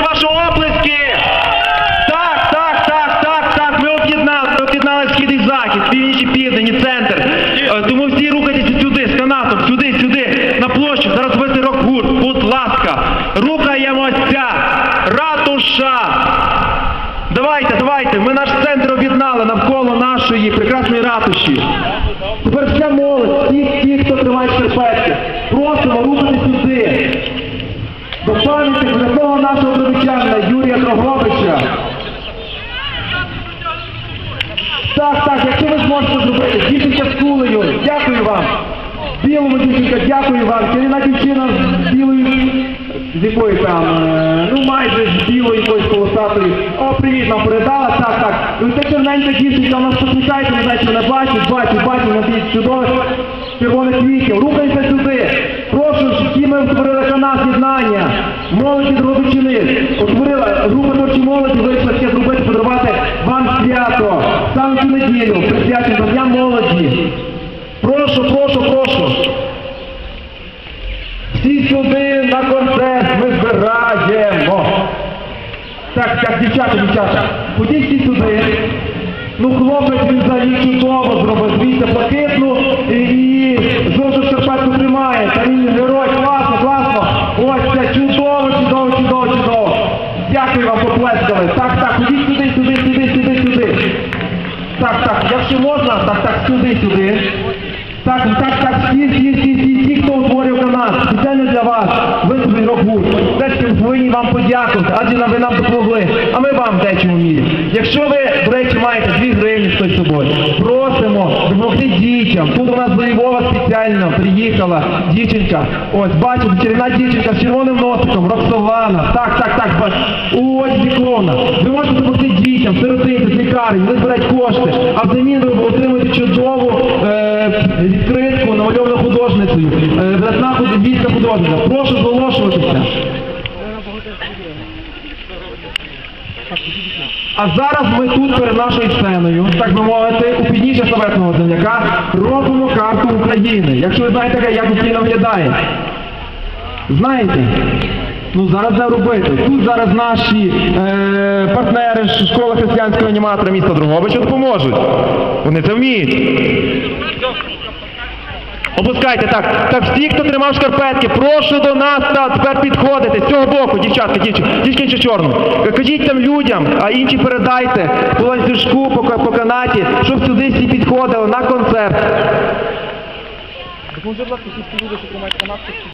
Ваші ваші оплески! Так, так, так, так, так. Ми об'єднали, ми об'єднали схід і захід, північ і південь, і центр. Е, Тому всі рухайтеся сюди, з канатом, сюди, сюди, на площу. Зараз вести рок-гурт. Будь ласка, рухаємося. Ратуша. Давайте, давайте. Ми наш центр об'єднали навколо нашої прекрасної ратуші. Тепер вся молодь, всі, всі, хто тримає шерпетки, просимо рухати сюди. До пам'яті святого нашого дровичанина Юрія Дрогобича. Так, так, якщо ви зможете зробити, дівчинка з кулею, дякую вам. Білому дівчинка, дякую вам. Чарівна дівчина з білою, з якої там, е, ну майже з білою якоюсь полосатою. О, привіт, нам передала, так, так. Ну це черненька дівчинка, у нас посміхається, не знаю, чи мене бачить, бачить, бачить, на тих чудових червоних квітів. Рухайся сюди. Прошу, всі ми створили канал з'єднання. Молоді Дрогобичини. Утворила група творчі молоді, вийшла ще зробити, подарувати вам свято. Саме цю неділю, присвячено Дня молоді. Прошу, прошу, прошу. Всі сюди на концерт ми збираємо. Так, так, дівчата, дівчата, ходіть всі сюди. Ну, хлопець він взагалі чудово зробив, дивіться, блакитну і, і жовту шерпетку тримає. Та він герой, класно, класно. Ось це чудово, чудово, чудово, чудово. Дякую вам, поплескали. Так, так, ходіть сюди, сюди, сюди, сюди, сюди. Так, так, якщо можна, так, так, сюди, сюди. Так, так, так, всі, всі, всі, всі, всі, хто утворив канал, спеціально для вас, виступить рок-гурт. Дечки повинні вам подякувати, адже ви нам допомогли, а ми вам дечому мірі. Якщо ви, до речі, маєте 2 гривні з собою, дітям. Тут у нас до Львова спеціально приїхала дівчинка. Ось, бачите, чарівна дівчинка з червоним носиком, Роксолана. Так, так, так. Ось вікона. Ви можете допомогти дітям, сиротити, лікарень, вони збирають кошти, а взамін ви отримуєте чудову е, відкритку намальовану художницею. Е, видатна художницька художниця. Прошу зголошуватися. А зараз ми тут перед нашою сценою, так би мовити, у підніжжя славетного земляка робимо карту України. Якщо ви знаєте, як Україна виглядає. Знаєте? Ну зараз де робити. Тут зараз наші е, партнери школи християнського аніматора міста Другобича допоможуть. Вони це вміють. Опускайте, так. Так, всі, хто тримав шкарпетки, прошу до нас та тепер підходити. З цього боку, дівчатка, дівчатки дівчатка чорну. Кажіть там людям, а інші передайте по ланцюжку, по, по канаті, щоб сюди всі підходили на концерт.